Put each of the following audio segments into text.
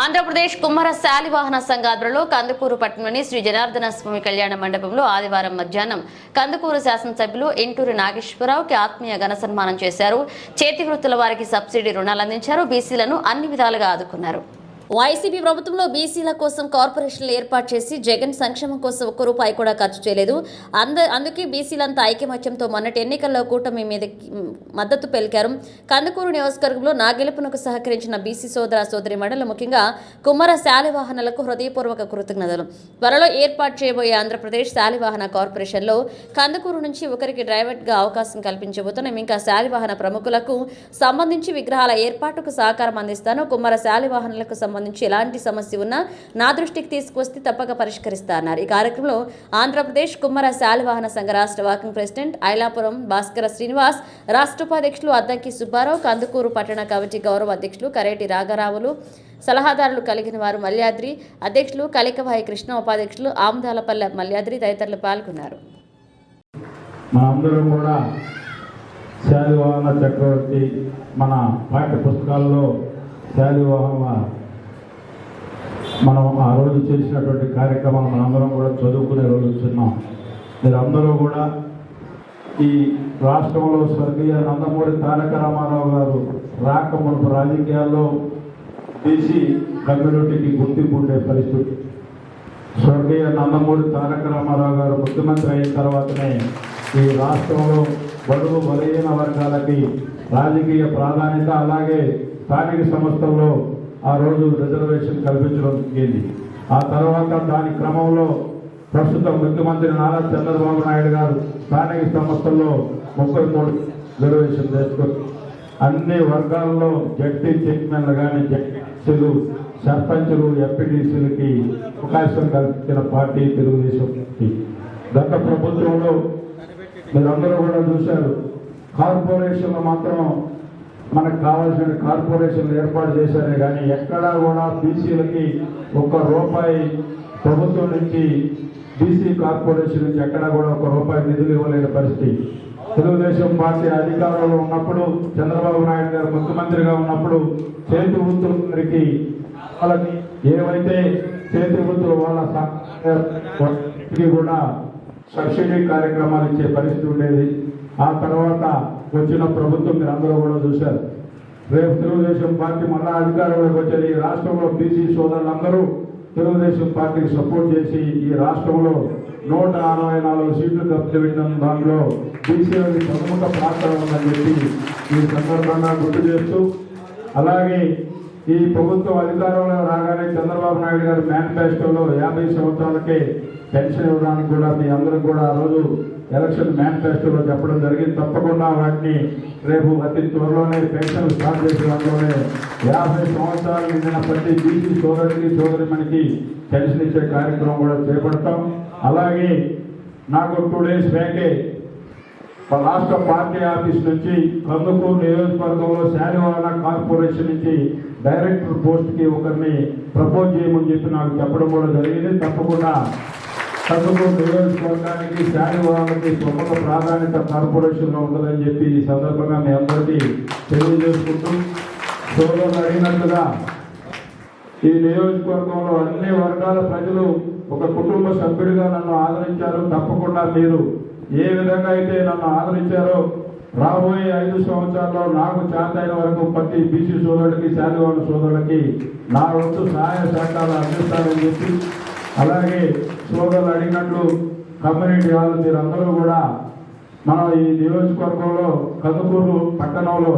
ఆంధ్రప్రదేశ్ కుమ్మర శాలివాహన సంఘాధ్వర్యంలో కందుకూరు పట్టణంలోని శ్రీ జనార్దన స్వామి కళ్యాణ మండపంలో ఆదివారం మధ్యాహ్నం కందుకూరు శాసనసభ్యులు ఇంటూరి నాగేశ్వరరావుకి ఆత్మీయ ఘన సన్మానం చేశారు. చేతి వృత్తుల వారికి సబ్సిడీ రుణాలు అందించారు. బీసీలను అన్ని విధాలుగా ఆదుకున్నారు. వైసీపీ ప్రభుత్వంలో బీసీల కోసం కార్పొరేషన్లు ఏర్పాటు చేసి జగన్ సంక్షేమం కోసం ఒక్క రూపాయి కూడా ఖర్చు చేయలేదు. అంద అందుకే బీసీలంతా ఐకమత్యంతో మొన్నటి ఎన్నికల్లో కూటమి మీద మద్దతు పలికారు. కందుకూరు నియోజకవర్గంలో నా గెలుపునకు సహకరించిన బీసీ సోదర సోదరి మండలి ముఖ్యంగా కుమార శాలివాహనలకు హృదయపూర్వక కృతజ్ఞతలు. త్వరలో ఏర్పాటు చేయబోయే ఆంధ్రప్రదేశ్ శాలివాహన కార్పొరేషన్లో కందుకూరు నుంచి ఒకరికి డ్రైవర్గా అవకాశం కల్పించబోతున్నాం. ఇంకా శాలివాహన ప్రముఖులకు సంబంధించి విగ్రహాల ఏర్పాటుకు సహకారం అందిస్తాను. కుమ్మర శాలివాహనలకు సంబంధించి ఎలాంటి సమస్య ఉన్నా నా దృష్టికి తీసుకువస్తే తప్పక పరిష్కరిస్తా అన్నారు. ఈ కార్యక్రమంలో ఆంధ్రప్రదేశ్ కుమ్మర శాలవాహన సంఘ రాష్ట్ర వాకింగ్ ప్రెసిడెంట్ ఐలాపురం భాస్కర శ్రీనివాస్ రాష్ట్ర ఉపాధ్యక్షులు అద్దంకి సుబ్బారావు కందుకూరు పట్టణ కమిటీ గౌరవ అధ్యక్షులు కరేటి రాఘరావులు సలహాదారులు కలిగిన వారు మల్యాద్రి అధ్యక్షులు కలికభాయి కృష్ణ ఉపాధ్యక్షులు ఆముదాలపల్లె మల్యాద్రి తదితరులు పాల్గొన్నారు. మనందరం కూడా శాలివాహన చక్రవర్తి మన పాఠ్య పుస్తకాల్లో శాలివాహన మనం ఆ రోజు చేసినటువంటి కార్యక్రమాలు మనందరం కూడా చదువుకునే రోజు వచ్చిన్నాం మీరందరూ కూడా ఈ రాష్ట్రంలో స్వర్గీయ నందమూరి తారక రామారావు గారు రాక మునుపు రాజకీయాల్లో బీసీ కమ్యూనిటీకి గుర్తింపు ఉండే పరిస్థితి. స్వర్గీయ నందమూరి తారక రామారావు గారు ముఖ్యమంత్రి అయిన తర్వాతనే ఈ రాష్ట్రంలో బడుగు బలహీన వర్గాలకి రాజకీయ ప్రాధాన్యత అలాగే స్థానిక సంస్థల్లో ఆ రోజు రిజర్వేషన్ కల్పించడం జరిగింది. ఆ తర్వాత దాని క్రమంలో ప్రస్తుతం ముఖ్యమంత్రి నారా చంద్రబాబు నాయుడు గారు స్థానిక సంస్థల్లో ముప్పై మూడు రిజర్వేషన్ చేసుకొని అన్ని వర్గాల్లో జడ్పీ చైర్మన్లు కానీ జడ్పీలు సర్పంచులు ఎంపీటీసీలకి అవకాశం కల్పించిన పార్టీ తెలుగుదేశం పార్టీ. గత ప్రభుత్వంలో మీరందరూ కూడా చూశారు. కార్పొరేషన్లు మాత్రం మనకు కావాల్సిన కార్పొరేషన్లు ఏర్పాటు చేశారే కానీ ఎక్కడా కూడా బీసీలకి ఒక్క రూపాయి ప్రభుత్వం నుంచి బీసీ కార్పొరేషన్ నుంచి ఎక్కడా కూడా ఒక రూపాయి నిధులు ఇవ్వలేని పరిస్థితి. తెలుగుదేశం పార్టీ అధికారంలో ఉన్నప్పుడు చంద్రబాబు నాయుడు గారు ముఖ్యమంత్రిగా ఉన్నప్పుడు చేతి వృత్తులందరికీ వాళ్ళకి ఏవైతే చేతి వృత్తులు వాళ్ళ వాళ్ళకి కూడా సబ్సిడీ కార్యక్రమాలు ఇచ్చే పరిస్థితి ఉండేది. ఆ తర్వాత వచ్చిన ప్రభుత్వం మీరు అందరూ కూడా చూశారు. రేపు తెలుగుదేశం పార్టీ మళ్ళా అధికారంలోకి వచ్చారు ఈ రాష్ట్రంలో బీసీ సోదరులందరూ తెలుగుదేశం పార్టీకి సపోర్ట్ చేసి ఈ రాష్ట్రంలో నూట అరవై నాలుగు సీట్లు కప్పివేయడం దానిలో బీసీలకి ప్రముఖ పాత్ర ఉందని చెప్పి ఈ సందర్భంగా గుర్తు చేస్తూ అలాగే ఈ ప్రభుత్వం అధికారంలో రాగానే చంద్రబాబు నాయుడు గారి మేనిఫెస్టోలో యాభై సంవత్సరాలకే పెన్షన్ ఇవ్వడానికి కూడా మీ అందరూ కూడా ఆ రోజు ఎలక్షన్ మేనిఫెస్టోలో చెప్పడం జరిగింది. తప్పకుండా వాటిని రేపు అతి త్వరలోనే పెన్షన్ స్టార్ట్ చేసే దాంట్లోనే యాభై సంవత్సరాలు నిండిన ప్రతి బీసీ సోదరుడికి మనకి పెన్షన్ ఇచ్చే కార్యక్రమం కూడా చేపడతాం. అలాగే నాకు టూ డేస్ బ్యాకే రాష్ట్ర పార్టీ ఆఫీస్ నుంచి కందుకూరు నియోజకవర్గంలో శాలివాహన కార్పొరేషన్ నుంచి డైరెక్టర్ పోస్ట్కి ఒకరిని ప్రపోజ్ చేయమని చెప్పి నాకు చెప్పడం కూడా జరిగింది. తప్పకుండా కందుకూరు నియోజకవర్గానికి శాలివాహనకి ప్రముఖ ప్రాధాన్యత కార్పొరేషన్లో ఉండదని ఉంటుందని చెప్పి ఈ సందర్భంగా మీ అందరికీ తెలియజేసుకుంటూ సోదరులు అడిగినట్లుగా ఈ నియోజకవర్గంలో అన్ని వర్గాల ప్రజలు ఒక కుటుంబ సభ్యుడిగా నన్ను ఆదరించారు. తప్పకుండా మీరు ఏ విధంగా అయితే నన్ను ఆదరించారో రాబోయే ఐదు సంవత్సరాల్లో నాకు చేతైన వరకు ప్రతి బీసీ సోదరుడికి శాలివాన సోదరులకి నా వంతు సహాయ సహకారాలు అందిస్తానని చెప్పి అలాగే సోదరులు అడిగినట్లు కమ్యూనిటీ వాళ్ళు మీరందరూ కూడా మన ఈ నియోజకవర్గంలో కందుకూరు పట్టణంలో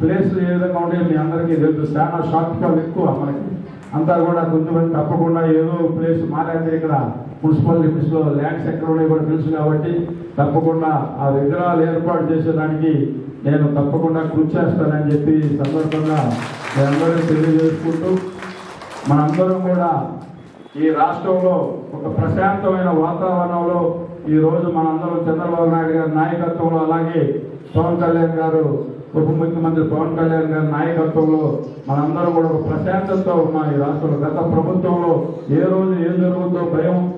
ప్లేస్ ఏ విధంగా ఉంటే మీ అందరికీ తెలుసు. చాలా షార్ట్ ఎక్కువ మనకి. అంతా కూడా కొంచెం తప్పకుండా ఏదో ప్లేస్ మాట్లాడితే ఇక్కడ మున్సిపల్ లిమిట్స్లో ల్యాండ్స్ ఎక్కడ ఉన్నాయి కూడా తెలుసు కాబట్టి తప్పకుండా ఆ విగ్రహాలు ఏర్పాటు చేసేదానికి నేను తప్పకుండా కృషి చేస్తానని చెప్పి సందర్భంగా మీ అందరికీ తెలియజేసుకుంటూ మనందరం కూడా ఈ రాష్ట్రంలో ఒక ప్రశాంతమైన వాతావరణంలో ఈ రోజు మనందరం చంద్రబాబు నాయుడు గారి నాయకత్వంలో అలాగే పవన్ కళ్యాణ్ గారు ఉప ముఖ్యమంత్రి పవన్ కళ్యాణ్ గారి నాయకత్వంలో మనందరం కూడా ఒక ప్రశాంతతో ఉన్నాం ఈ రాష్ట్రంలో. గత ప్రభుత్వంలో ఏ రోజు ఏం జరుగుతుందో భయం